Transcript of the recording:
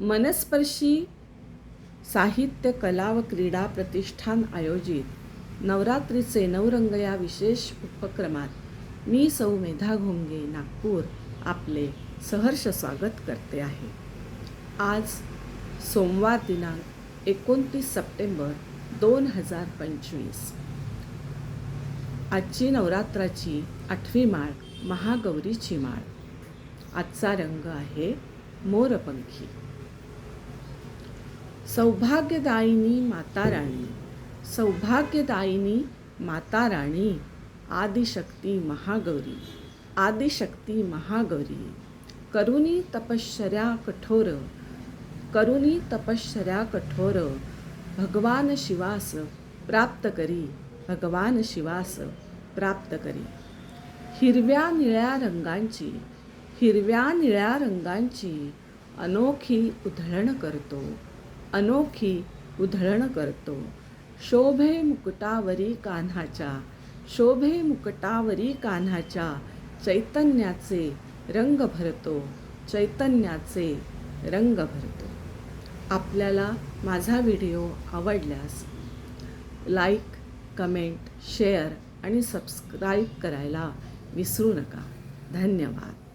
मनस्पर्शी साहित्य कला व क्रीडा प्रतिष्ठान आयोजित नवरात्रीचे नवरंग या विशेष उपक्रमात मी सौ मेधा घोंगे नागपूर आपले सहर्ष स्वागत करते आहे. आज सोमवार दिनांक एकोणतीस सप्टेंबर दोन हजार पंचवीस. आजची नवरात्राची आठवी माळ महागौरीची माळ. आजचा रंग आहे मोरपंखी. सौभाग्यदायिनी माता राणी सौभाग्यदायिनी माता राणी आदिशक्ती महागौरी आदिशक्ती महागौरी करुणी तपश्चर्या कठोर करुणी तपश्चर्या कठोर भगवान शिवास प्राप्त करी भगवान शिवास प्राप्त करी. हिरव्या निळ्या रंगांची हिरव्या निळ्या रंगांची अनोखी उधळण करतो. अनोखी उधळण करतो. शोभे मुकुटावरी कान्हाच्या शोभे मुकुटावरी कान्हाच्या चैतन्याचे रंग भरतो चैतन्याचे रंग भरतो. आपल्याला माझा व्हिडिओ आवडल्यास लाईक कमेंट शेअर आणि सबस्क्राईब करायला विसरू नका. धन्यवाद.